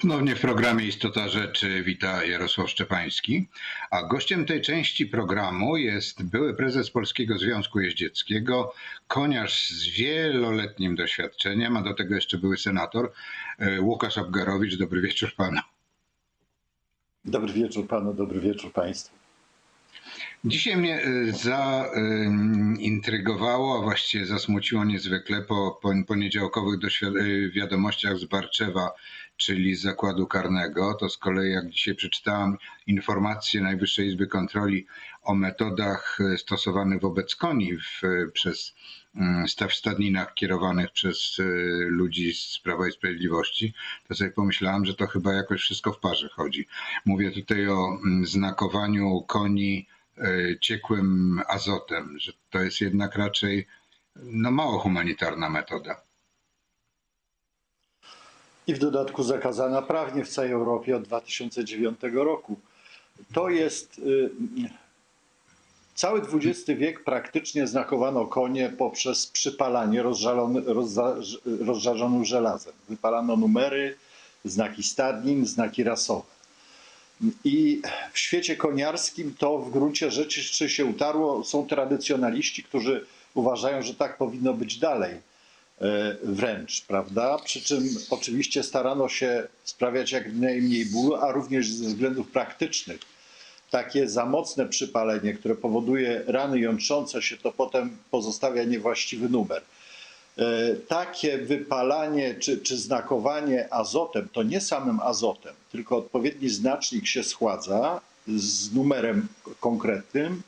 Ponownie w programie Istota Rzeczy wita Jarosław Szczepański, a gościem tej części programu jest były prezes Polskiego Związku Jeździeckiego, koniarz z wieloletnim doświadczeniem, a do tego jeszcze były senator e, Łukasz Abgarowicz. Dobry wieczór panu. Dobry wieczór panu, dobry wieczór państwu. Dzisiaj mnie e, zaintrygowało, a właściwie zasmuciło niezwykle po po poniedziałkowych e, wiadomościach z Barczewa, czyli z zakładu karnego. To z kolei, jak dzisiaj przeczytałam informacje Najwyższej Izby Kontroli o metodach e, stosowanych wobec koni w, przez w stadninach kierowanych przez ludzi z Prawa i Sprawiedliwości, to sobie pomyślałam, że to chyba jakoś wszystko w parze chodzi. Mówię tutaj o mm, znakowaniu koni ciekłym azotem, że to jest jednak raczej no, mało humanitarna metoda. I w dodatku zakazana prawnie w całej Europie od 2009 roku. To jest y, cały XX wiek praktycznie znakowano konie poprzez przypalanie rozza, rozżarzonym żelazem. Wypalano numery, znaki stadnin, znaki rasowe. I w świecie koniarskim to w gruncie rzeczy się utarło. Są tradycjonaliści, którzy uważają, że tak powinno być dalej e, wręcz, prawda? Przy czym oczywiście starano się sprawiać jak najmniej bólu, a również ze względów praktycznych. Takie za mocne przypalenie, które powoduje rany jątrzące się, to potem pozostawia niewłaściwy numer. E, Takie wypalanie czy, czy znakowanie azotem, to nie samym azotem, tylko odpowiedni znacznik się schładza z numerem konkretnym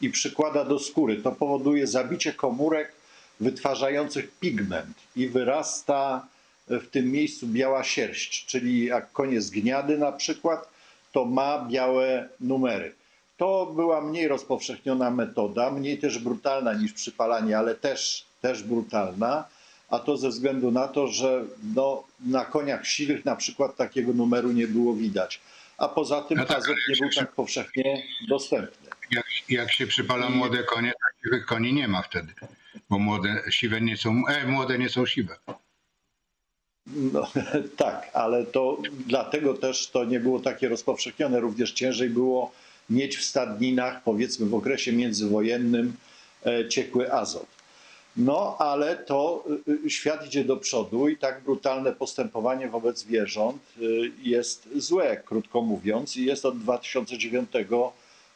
i przykłada do skóry. To powoduje zabicie komórek wytwarzających pigment i wyrasta w tym miejscu biała sierść, czyli jak jest gniady na przykład, to ma białe numery. To była mniej rozpowszechniona metoda, mniej też brutalna niż przypalanie, ale też, też brutalna, a to ze względu na to, że no, na koniach siwych na przykład takiego numeru nie było widać. A poza tym No tak, azot nie był tak powszechnie dostępny. Jak, jak się przypala młode konie, takich koni nie ma wtedy, bo młode siwe nie są, e, młode nie są siwe. No, tak, ale to dlatego też to nie było takie rozpowszechnione. Również ciężej było mieć w stadninach, powiedzmy w okresie międzywojennym, e, ciekły azot. No, ale to y, y, świat idzie do przodu i tak brutalne postępowanie wobec zwierząt y, jest złe, krótko mówiąc, i jest od 2009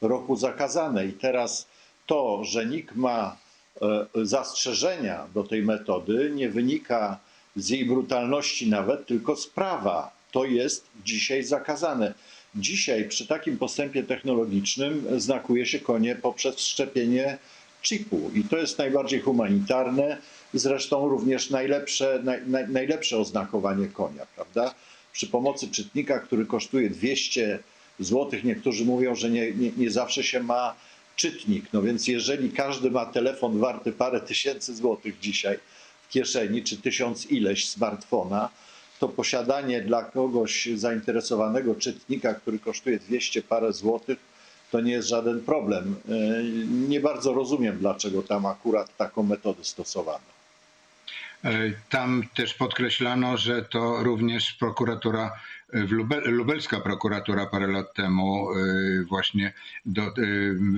roku zakazane. I teraz to, że nikt ma e, zastrzeżenia do tej metody, nie wynika z jej brutalności nawet, tylko z prawa. To jest dzisiaj zakazane. Dzisiaj przy takim postępie technologicznym znakuje się konie poprzez wszczepienie chipu i to jest najbardziej humanitarne, zresztą również najlepsze, naj, naj, najlepsze oznakowanie konia, prawda? Przy pomocy czytnika, który kosztuje 200 zł, niektórzy mówią, że nie, nie, nie zawsze się ma czytnik, no więc jeżeli każdy ma telefon warty parę tysięcy złotych dzisiaj w kieszeni, czy tysiąc ileś smartfona, to posiadanie dla kogoś zainteresowanego czytnika, który kosztuje 200 parę złotych, to nie jest żaden problem. Yy, Nie bardzo rozumiem, dlaczego tam akurat taką metodę stosowano. E, Tam też podkreślano, że to również prokuratura, e, lubelska prokuratura parę lat temu e, właśnie do, e,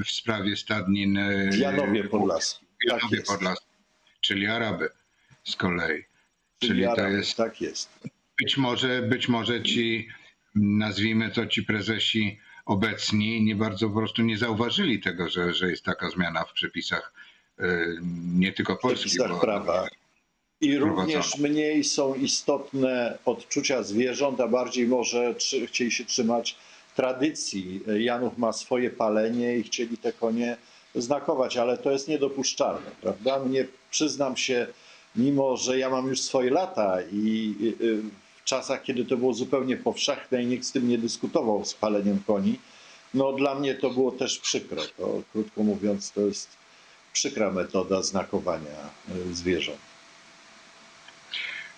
w sprawie stadnin e, W Janowie Podlaskim. w Janowie Tak. Podlaskim, czyli Araby z kolei. Czyli to jest Tak jest. być może, być może ci, nazwijmy to ci prezesi obecni, nie bardzo po prostu nie zauważyli tego, że, że jest taka zmiana w przepisach e, nie tylko W polskich. przepisach prawa. I również mniej są istotne odczucia zwierząt, a bardziej może trzy, chcieli się trzymać tradycji. Janów ma swoje palenie i chcieli te konie znakować, ale to jest niedopuszczalne, prawda? Mnie, przyznam się, mimo że ja mam już swoje lata i y, w czasach, kiedy to było zupełnie powszechne i nikt z tym nie dyskutował z paleniem koni, no dla mnie to było też przykre. To, krótko mówiąc, to jest przykra metoda znakowania y, zwierząt.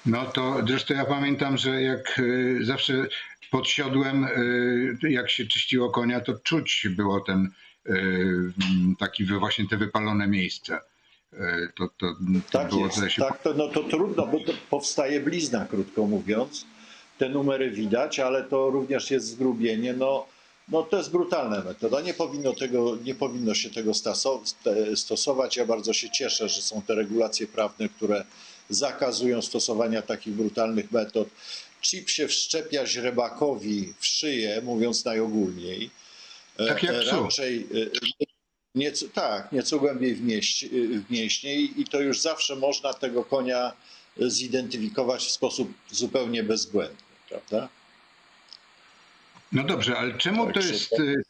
No to zresztą ja pamiętam, że jak y, zawsze pod siodłem, jak się czyściło konia, to czuć było ten taki właśnie te wypalone miejsce. Y, To, to, to Tak było jest, się, tak, to, no to trudno, bo to powstaje blizna, krótko mówiąc. te numery widać, ale to również jest zgrubienie. No, no to jest brutalna metoda. Nie powinno, tego, nie powinno się tego stosować. Ja bardzo się cieszę, że są te regulacje prawne, które zakazują stosowania takich brutalnych metod. Chip się wszczepia źrebakowi w szyję, mówiąc najogólniej. E, Tak jak e, psu. Nieco, tak, nieco głębiej w, mieście, w mięśnie i to już zawsze można tego konia zidentyfikować w sposób zupełnie bezbłędny, prawda? No dobrze, ale czemu to Także jest to- y,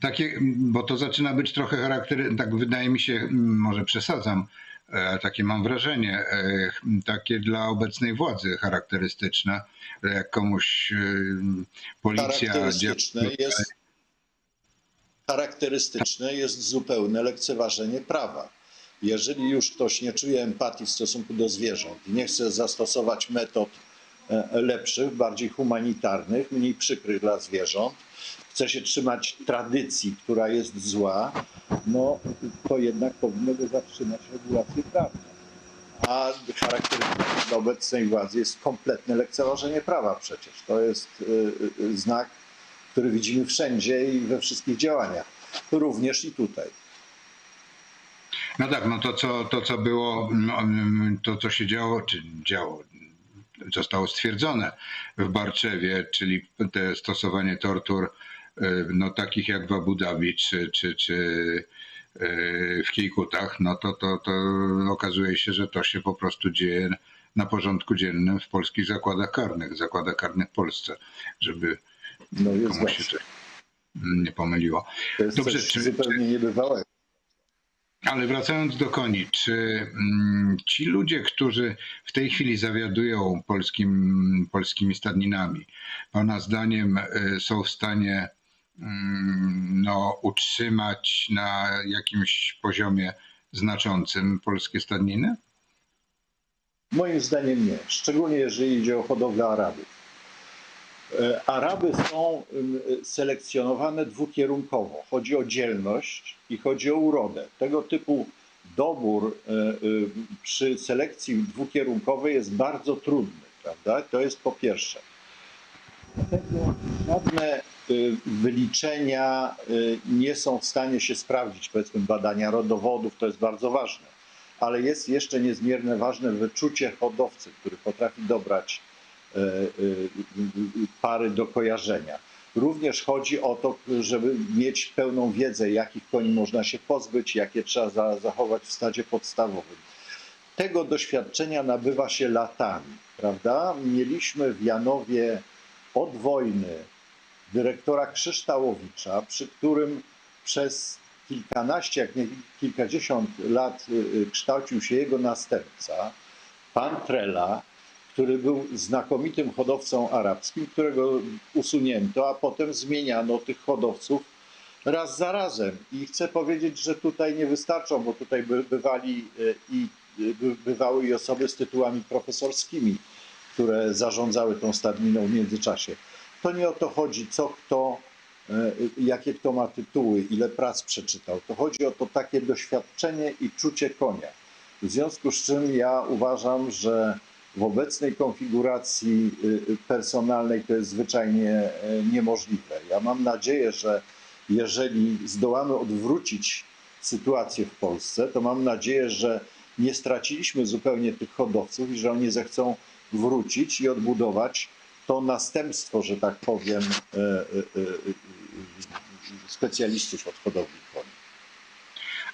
takie, bo to zaczyna być trochę charaktery, tak wydaje mi się, m, może przesadzam, e, takie mam wrażenie, e, takie dla obecnej władzy charakterystyczne, jak komuś y, policja, charakterystyczne jest, charakterystyczne jest zupełne lekceważenie prawa. Jeżeli już ktoś nie czuje empatii w stosunku do zwierząt i nie chce zastosować metod e, lepszych, bardziej humanitarnych, mniej przykrych dla zwierząt, chce się trzymać tradycji, która jest zła, no to jednak powinno go zatrzymać regulacje prawne. A charakterystyczne dla obecnej władzy jest kompletne lekceważenie prawa przecież. To jest y, y, znak, który widzimy wszędzie i we wszystkich działaniach. Również i tutaj. No tak, no to co, to co było, no, mm, to co się działo, czy działo, zostało stwierdzone w Barczewie, czyli te stosowanie tortur, y, no takich jak w Abu Dhabi, czy, czy, czy y, w Kijkutach, no to, to, to okazuje się, że to się po prostu dzieje na porządku dziennym w polskich zakładach karnych, zakładach karnych w Polsce, żeby No jest komuś się nie pomyliło. To jest Dobrze, czy- zupełnie niebywałego. Ale wracając do koni, czy mm, ci ludzie, którzy w tej chwili zawiadują polskim, polskimi stadninami, Pana zdaniem y, są w stanie mm, no, utrzymać na jakimś poziomie znaczącym polskie stadniny? Moim zdaniem nie, szczególnie jeżeli idzie o hodowlę Arabów. E, Araby są selekcjonowane dwukierunkowo. Chodzi o dzielność i chodzi o urodę. Tego typu dobór e, y, przy selekcji dwukierunkowej jest bardzo trudny, prawda? To jest po pierwsze. Dlatego żadne y, wyliczenia y, nie są w stanie się sprawdzić, powiedzmy badania rodowodów, to jest bardzo ważne ale jest jeszcze niezmiernie ważne wyczucie hodowcy, który potrafi dobrać pary do kojarzenia. Również chodzi o to, żeby mieć pełną wiedzę, jakich koni można się pozbyć, jakie trzeba za- zachować w stadzie podstawowym. Tego doświadczenia nabywa się latami, prawda? Mieliśmy w Janowie od wojny dyrektora Krzyształowicza, przy którym przez kilkanaście, jak nie kilkadziesiąt lat y, y, kształcił się jego następca, pan Trela, który był znakomitym hodowcą arabskim, którego usunięto, a potem zmieniano tych hodowców raz za razem. I chcę powiedzieć, że tutaj nie wystarczą, bo tutaj by, bywali y, i by, bywały i osoby z tytułami profesorskimi, które zarządzały tą stadniną w międzyczasie. To nie o to chodzi, co kto e, jakie kto ma tytuły, ile prac przeczytał. To chodzi o to takie doświadczenie i czucie konia. W związku z czym ja uważam, że w obecnej konfiguracji y, personalnej to jest zwyczajnie e, niemożliwe. Ja mam nadzieję, że jeżeli zdołamy odwrócić sytuację w Polsce, to mam nadzieję, że nie straciliśmy zupełnie tych hodowców i że oni zechcą wrócić i odbudować to następstwo, że tak powiem, e, e, specjalistów od hodowli koni.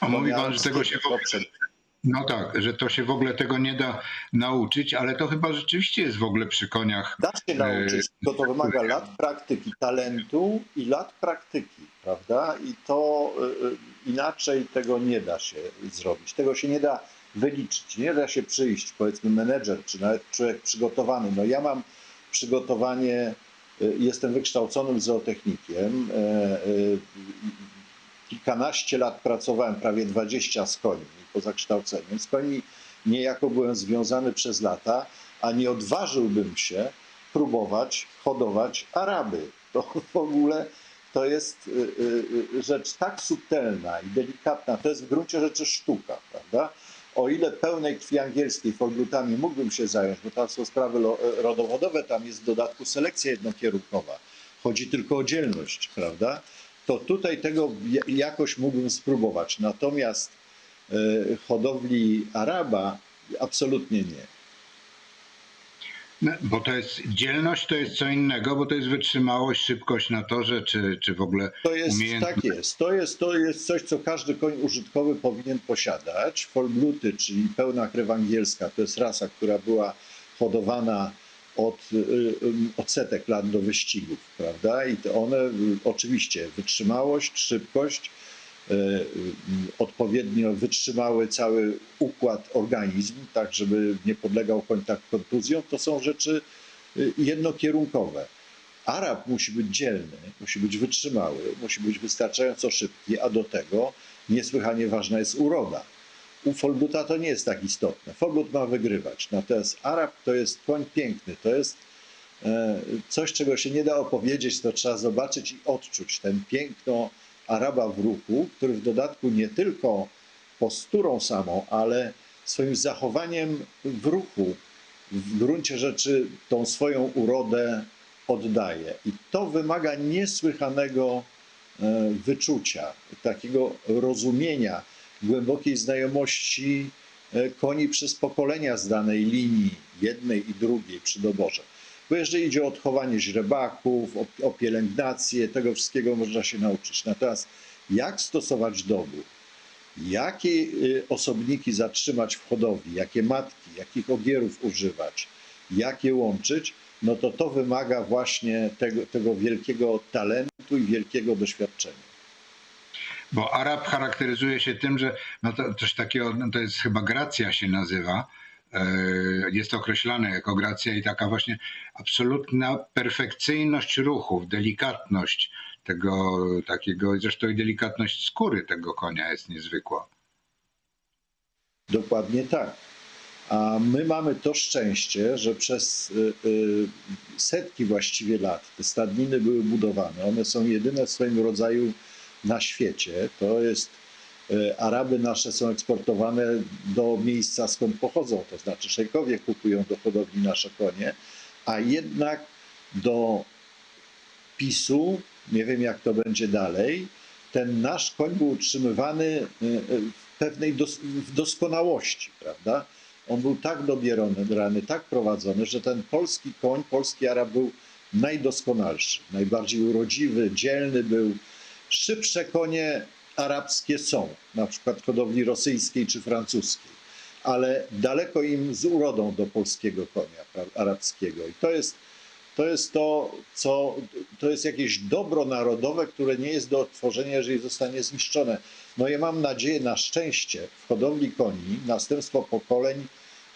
A mówi Pan, że tego się w ogóle, no tak, że to się w ogóle tego nie da nauczyć, ale to chyba rzeczywiście jest w ogóle przy koniach Da się nauczyć, tylko to wymaga lat praktyki, talentu i lat praktyki, prawda? I to y, y, inaczej tego nie da się zrobić. Tego się nie da wyliczyć. Nie da się przyjść, powiedzmy, menedżer, czy nawet człowiek przygotowany. No ja mam przygotowanie, jestem wykształconym zootechnikiem. Kilkanaście lat pracowałem, prawie 20 z końmi po zakształceniu. Z końmi niejako byłem związany przez lata, a nie odważyłbym się próbować hodować Araby. To w ogóle to jest y, y, y, rzecz tak subtelna i delikatna, to jest w gruncie rzeczy sztuka, prawda? o ile pełnej krwi angielskiej folglutami mógłbym się zająć, bo tam są sprawy lo- rodowodowe, tam jest w dodatku selekcja jednokierunkowa. Chodzi tylko o dzielność, prawda? To tutaj tego ja- jakoś mógłbym spróbować. Natomiast e, hodowli Araba absolutnie nie. No, Bo to jest dzielność, to jest co innego, bo to jest wytrzymałość, szybkość na torze, czy, czy w ogóle To jest, umiejętność. tak jest. To jest, to jest coś, co każdy koń użytkowy powinien posiadać. Folbluty, czyli pełna krew angielska, to jest rasa, która była hodowana od, y, y, od setek lat do wyścigów, prawda? I to one y, oczywiście wytrzymałość, szybkość, odpowiednio wytrzymały cały układ, organizm, tak żeby nie podlegał koń tak kontuzjom, to są rzeczy y, jednokierunkowe. Arab musi być dzielny, musi być wytrzymały, musi być wystarczająco szybki, a do tego niesłychanie ważna jest uroda. U Folbuta to nie jest tak istotne. Folbut ma wygrywać. Natomiast Arab to jest koń piękny. To jest e, coś, czego się nie da opowiedzieć, to trzeba zobaczyć i odczuć. Ten piękno Araba w ruchu, który w dodatku nie tylko posturą samą, ale swoim zachowaniem w ruchu w gruncie rzeczy tą swoją urodę oddaje. I to wymaga niesłychanego e, wyczucia, takiego rozumienia, głębokiej znajomości e, koni przez pokolenia z danej linii, jednej i drugiej przy doborze. Bo jeżeli idzie o odchowanie źrebaków, o, o pielęgnację, tego wszystkiego można się nauczyć. Natomiast jak stosować dobór, jakie y, osobniki zatrzymać w hodowli, jakie matki, jakich ogierów używać, jak je łączyć, no to to wymaga właśnie tego, tego wielkiego talentu i wielkiego doświadczenia. Bo Arab charakteryzuje się tym, że no to coś takiego, no to jest chyba gracja się nazywa. E, Jest określane jako gracja i taka właśnie absolutna perfekcyjność ruchów, delikatność tego takiego, zresztą i delikatność skóry tego konia jest niezwykła. Dokładnie tak. A my mamy to szczęście, że przez y, y, setki właściwie lat te stadniny były budowane. One są jedyne w swoim rodzaju na świecie. To jest Araby nasze są eksportowane do miejsca skąd pochodzą, to znaczy szejkowie kupują do hodowli nasze konie, a jednak do PiSu, nie wiem jak to będzie dalej, ten nasz koń był utrzymywany y, y, w pewnej dos- w doskonałości, prawda? On był tak dobierany, rany, tak prowadzony, że ten polski koń, polski Arab był najdoskonalszy, najbardziej urodziwy, dzielny był. Szybsze konie arabskie są, na przykład hodowli rosyjskiej czy francuskiej, ale daleko im z urodą do polskiego konia arabskiego. I to jest to jest to, co to jest jakieś dobro narodowe, które nie jest do odtworzenia, jeżeli zostanie zniszczone. No ja mam nadzieję, na szczęście w hodowli koni następstwo pokoleń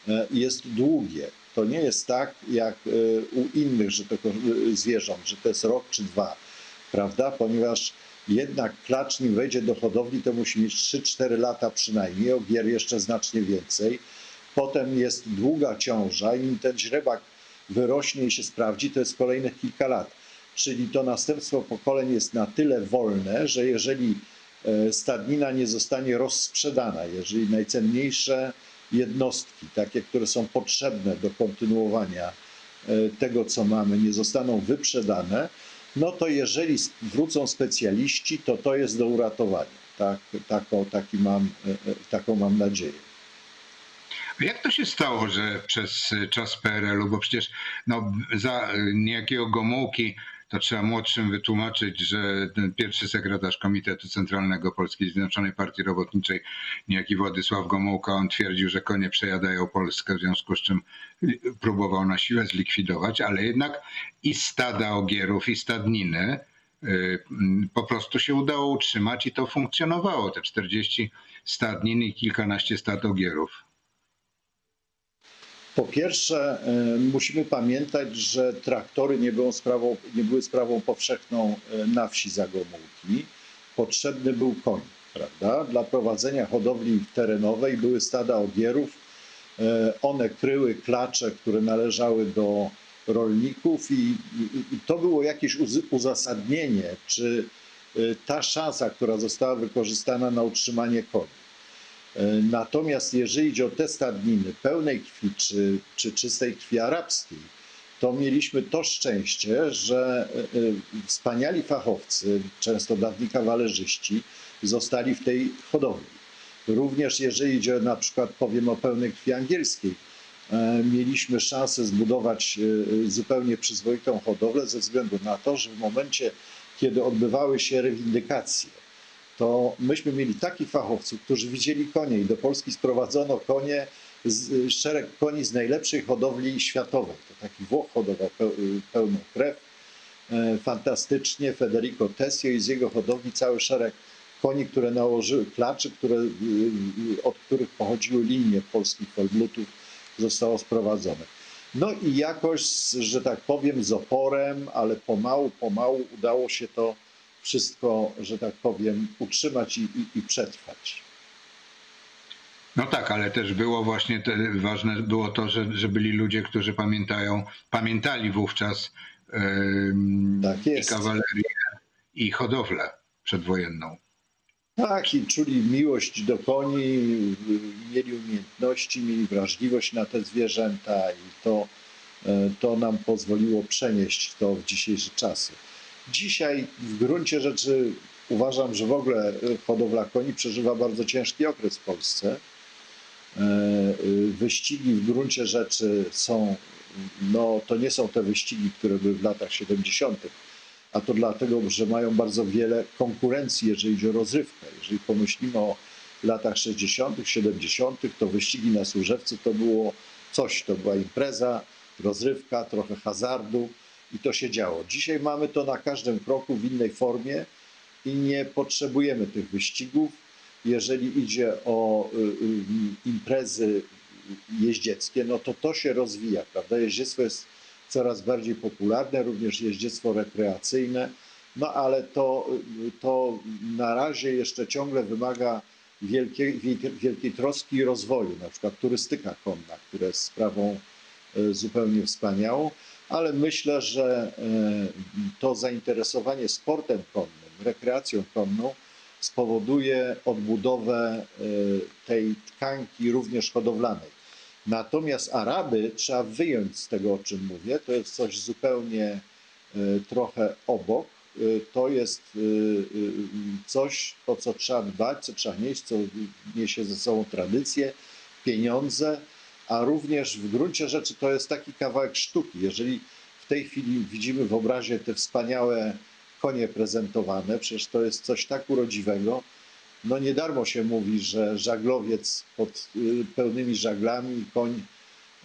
e, jest długie. To nie jest tak jak e, u innych że to, e, zwierząt, że to jest rok czy dwa, prawda? Ponieważ jednak klacz, nim wejdzie do hodowli, to musi mieć 3-4 lata przynajmniej, ogier jeszcze znacznie więcej. Potem jest długa ciąża, im ten źrebak wyrośnie i się sprawdzi, to jest kolejnych kilka lat. Czyli to następstwo pokoleń jest na tyle wolne, że jeżeli e, stadnina nie zostanie rozsprzedana, jeżeli najcenniejsze jednostki, takie, które są potrzebne do kontynuowania e, tego, co mamy, nie zostaną wyprzedane, no to jeżeli wrócą specjaliści, to to jest do uratowania. Tak, taką, taki mam, e, e, taką mam nadzieję. Jak to się stało, że przez czas PRL-u, bo przecież no, za niejakiego Gomułki to trzeba młodszym wytłumaczyć, że ten pierwszy sekretarz Komitetu Centralnego Polskiej Zjednoczonej Partii Robotniczej, niejaki Władysław Gomułka, on twierdził, że konie przejadają Polskę, w związku z czym próbował na siłę zlikwidować, ale jednak i stada ogierów, i stadniny y, mm, po prostu się udało utrzymać i to funkcjonowało. Te 40 stadnin i kilkanaście stad ogierów. Po pierwsze, e, musimy pamiętać, że traktory nie, były sprawą, nie były sprawą powszechną e, na wsi Zagomułki. Potrzebny był koń, prawda? Dla prowadzenia hodowli terenowej były stada ogierów. E, One kryły klacze, które należały do rolników i, i, i to było jakieś uz- uzasadnienie, czy ta szansa, która została wykorzystana na utrzymanie koni. E, Natomiast jeżeli idzie o te stadniny pełnej krwi czy, czy czystej krwi arabskiej, to mieliśmy to szczęście, że e, e, wspaniali fachowcy, często dawni kawalerzyści, zostali w tej hodowli. Również jeżeli idzie na przykład, powiem o pełnej krwi angielskiej, mieliśmy szansę zbudować zupełnie przyzwoitą hodowlę ze względu na to, że w momencie, kiedy odbywały się rewindykacje, to myśmy mieli takich fachowców, którzy widzieli konie i do Polski sprowadzono konie, z, szereg koni z najlepszej hodowli światowej. To taki Włoch hodował pe, pełną krew, e, fantastycznie. Federico Tessio i z jego hodowli cały szereg koni, które nałożyły klaczy, które, y, y, od których pochodziły linie polskich Felblutów, zostało sprowadzone. No i jakoś, że tak powiem, z oporem, ale pomału, pomału udało się to wszystko, że tak powiem, utrzymać i, i, i przetrwać. No tak, ale też było właśnie te, ważne było to, że, że byli ludzie, którzy pamiętają, pamiętali wówczas em, Tak i kawalerię, i hodowlę przedwojenną. Tak, i czuli miłość do koni, mieli umiejętności, mieli wrażliwość na te zwierzęta i to, e, to nam pozwoliło przenieść to w dzisiejsze czasy. Dzisiaj w gruncie rzeczy uważam, że w ogóle y, hodowla koni przeżywa bardzo ciężki okres w Polsce. E, y, Wyścigi w gruncie rzeczy są, no to nie są te wyścigi, które były w latach 70., a to dlatego, że mają bardzo wiele konkurencji, jeżeli chodzi o rozrywkę. Jeżeli pomyślimy o latach 60., 70., to wyścigi na Służewcu to było coś, to była impreza, rozrywka, trochę hazardu i to się działo. Dzisiaj mamy to na każdym kroku w innej formie i nie potrzebujemy tych wyścigów. Jeżeli idzie o y, y, imprezy jeździeckie, no to to się rozwija, prawda? Jeździectwo jest coraz bardziej popularne, również jeździectwo rekreacyjne, no ale to, to na razie jeszcze ciągle wymaga wielkiej, wielkiej troski i rozwoju, na przykład turystyka konna, która jest sprawą e, zupełnie wspaniałą, ale myślę, że e, to zainteresowanie sportem konnym, rekreacją konną spowoduje odbudowę e, tej tkanki również hodowlanej. Natomiast Araby trzeba wyjąć z tego, o czym mówię. To jest coś zupełnie e, trochę obok. To jest coś, o co trzeba dbać, co trzeba nieść, co niesie ze sobą tradycję, pieniądze, a również w gruncie rzeczy to jest taki kawałek sztuki. Jeżeli w tej chwili widzimy w obrazie te wspaniałe konie prezentowane, przecież to jest coś tak urodziwego, no nie darmo się mówi, że żaglowiec pod y, pełnymi żaglami, koń,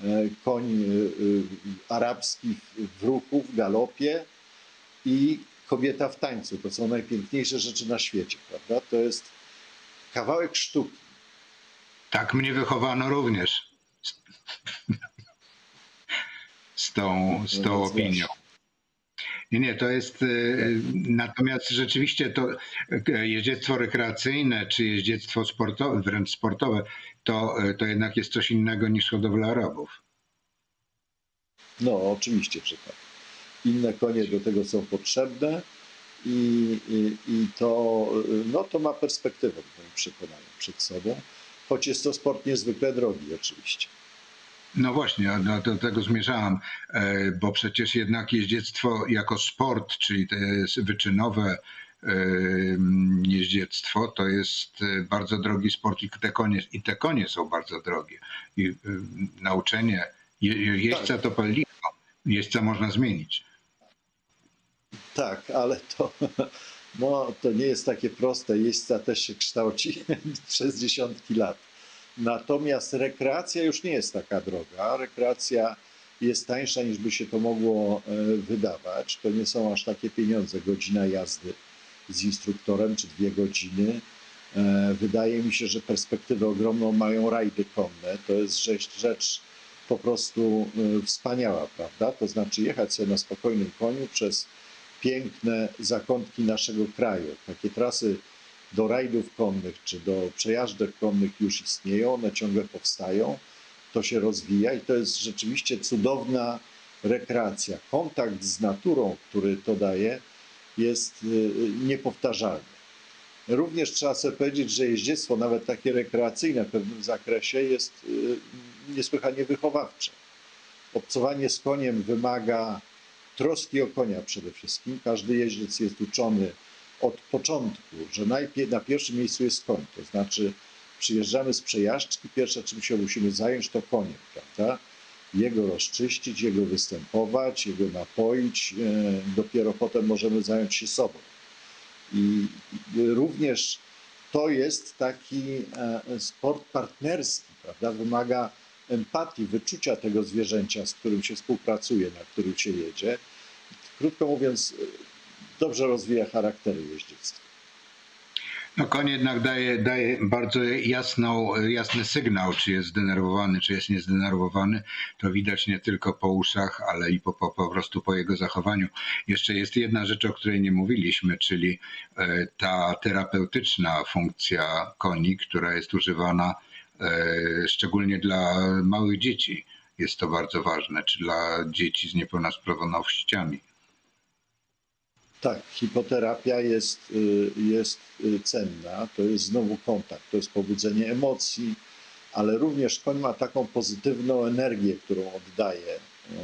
e, koń y, y, arabski w- w ruchu, w galopie i kobieta w tańcu. To są najpiękniejsze rzeczy na świecie, prawda? To jest kawałek sztuki. Tak mnie wychowano również z, tą, z tą opinią. Nie, nie, to jest. y, Natomiast rzeczywiście to y, jeździectwo rekreacyjne czy jeździectwo sportowe, wręcz sportowe, to, y, to jednak jest coś innego niż hodowla Arabów. No, oczywiście, że tak. Inne konie do tego są potrzebne i, i, i to, no, to ma perspektywę, w moim przekonaniu, przed sobą. Choć jest to sport niezwykle drogi, oczywiście. No właśnie, do, do tego zmierzałam, e, bo przecież jednak jeździectwo jako sport, czyli to jest wyczynowe e, jeździectwo, to jest e, bardzo drogi sport i te konie, i te konie są bardzo drogie. I nauczenie je, je- jeźdźca to paliwo, jeźdźca można zmienić. Tak, ale to, no, to nie jest takie proste. Jeźdźca też się kształci przez dziesiątki lat. Natomiast rekreacja już nie jest taka droga. Rekreacja jest tańsza niż by się to mogło e, wydawać. To nie są aż takie pieniądze, godzina jazdy z instruktorem czy dwie godziny. E, Wydaje mi się, że perspektywę ogromną mają rajdy konne. To jest rzecz, rzecz po prostu e, wspaniała, prawda? To znaczy jechać sobie na spokojnym koniu przez piękne zakątki naszego kraju. Takie trasy do rajdów konnych czy do przejażdżek konnych już istnieją, one ciągle powstają, to się rozwija i to jest rzeczywiście cudowna rekreacja. Kontakt z naturą, który to daje, jest y, niepowtarzalny. Również trzeba sobie powiedzieć, że jeździectwo, nawet takie rekreacyjne w pewnym zakresie, jest y, niesłychanie wychowawcze. Obcowanie z koniem wymaga troski o konia przede wszystkim. Każdy jeździec jest uczony od początku, że najpierw na pierwszym miejscu jest koń. To znaczy, przyjeżdżamy z przejażdżki, pierwsze czym się musimy zająć to koniem, prawda? Jego rozczyścić, jego występować, jego napoić. e, Dopiero potem możemy zająć się sobą. I również to jest taki e, sport partnerski, prawda? Wymaga empatii, wyczucia tego zwierzęcia, z którym się współpracuje, na którym się jedzie. Krótko mówiąc, dobrze rozwija charaktery jeździectwa. No koń jednak daje, daje bardzo jasną, jasny sygnał, czy jest zdenerwowany, czy jest niezdenerwowany. To widać nie tylko po uszach, ale i po, po, po prostu po jego zachowaniu. Jeszcze jest jedna rzecz, o której nie mówiliśmy, czyli e, ta terapeutyczna funkcja koni, która jest używana e, szczególnie dla małych dzieci. Jest to bardzo ważne, czy dla dzieci z niepełnosprawnościami. Tak, hipoterapia jest, y, jest y, cenna, to jest znowu kontakt, to jest pobudzenie emocji, ale również koń ma taką pozytywną energię, którą oddaje y,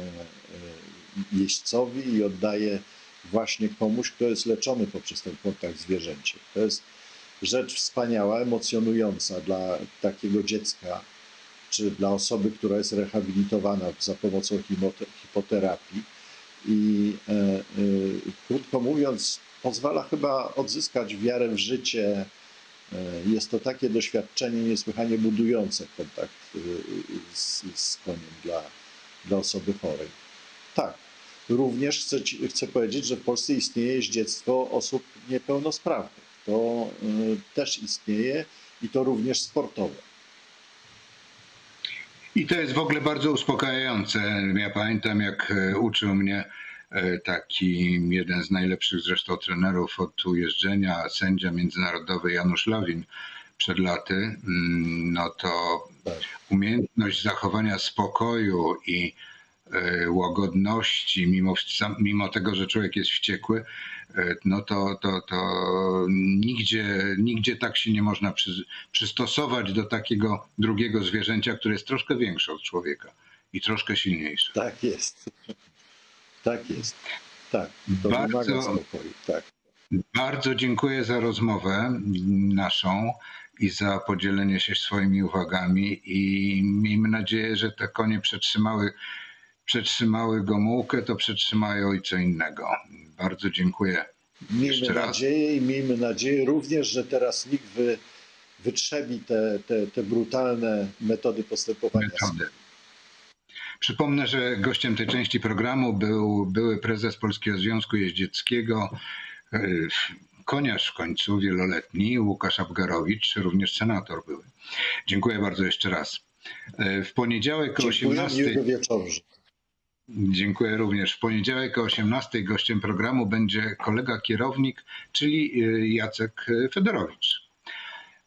jeźdźcowi i oddaje właśnie komuś, kto jest leczony poprzez ten kontakt zwierzęcie. To jest rzecz wspaniała, emocjonująca dla takiego dziecka, czy dla osoby, która jest rehabilitowana za pomocą hipoterapii i e, e, krótko mówiąc, pozwala chyba odzyskać wiarę w życie. E, Jest to takie doświadczenie niesłychanie budujące kontakt z, z koniem dla, dla osoby chorej. Tak. Również chcę, chcę powiedzieć, że w Polsce istnieje jeździectwo osób niepełnosprawnych. To też istnieje i to również sportowe. I to jest w ogóle bardzo uspokajające. Ja pamiętam, jak e, uczył mnie e, taki jeden z najlepszych zresztą trenerów od ujeżdżenia, sędzia międzynarodowy Janusz Lawin przed laty, mm, no to Tak. umiejętność zachowania spokoju i łagodności, mimo, mimo tego, że człowiek jest wściekły, e, no to, to, to nigdzie, nigdzie tak się nie można przy, przystosować do takiego drugiego zwierzęcia, które jest troszkę większe od człowieka i troszkę silniejsze. Tak jest. Tak jest. Tak. To Bardzo- spokoju. Tak. Bardzo dziękuję za rozmowę naszą i za podzielenie się swoimi uwagami i miejmy nadzieję, że te konie przetrzymały, przetrzymały Gomułkę, to przetrzymają i co innego. Bardzo dziękuję. Miejmy nadzieję i miejmy nadzieję również, że teraz nikt wy, wytrzebi te, te, te brutalne metody postępowania. Metody. Przypomnę, że gościem tej części programu był były prezes Polskiego Związku Jeździeckiego, e, koniarz w końcu wieloletni, Łukasz Abgarowicz, również senator były. Dziękuję bardzo jeszcze raz. E, W poniedziałek o Dziękuję, 18. miłego wieczoru. Dziękuję również. W poniedziałek o 18 gościem programu będzie kolega kierownik, czyli y, Jacek y, Fedorowicz.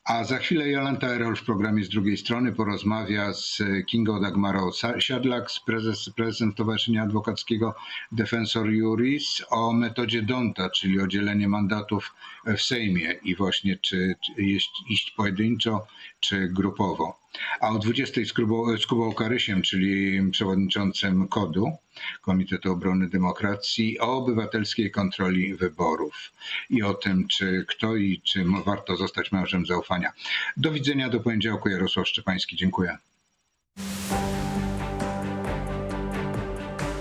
A za chwilę Jolanta Erol w programie z drugiej strony porozmawia z Kingą Dagmarą Siadlak, z prezes, prezesem Stowarzyszenia Adwokackiego Defensor Juris o metodzie Donta, czyli o mandatów w Sejmie i właśnie czy, czy iść pojedynczo, czy grupowo. A o 20 z Kubą, z Kubą Karysiem, czyli przewodniczącym KODU, Komitetu Obrony Demokracji, o obywatelskiej kontroli wyborów i o tym, czy kto i czy warto zostać mężem zaufania. Do widzenia do poniedziałku. Jarosław Szczepański. Dziękuję.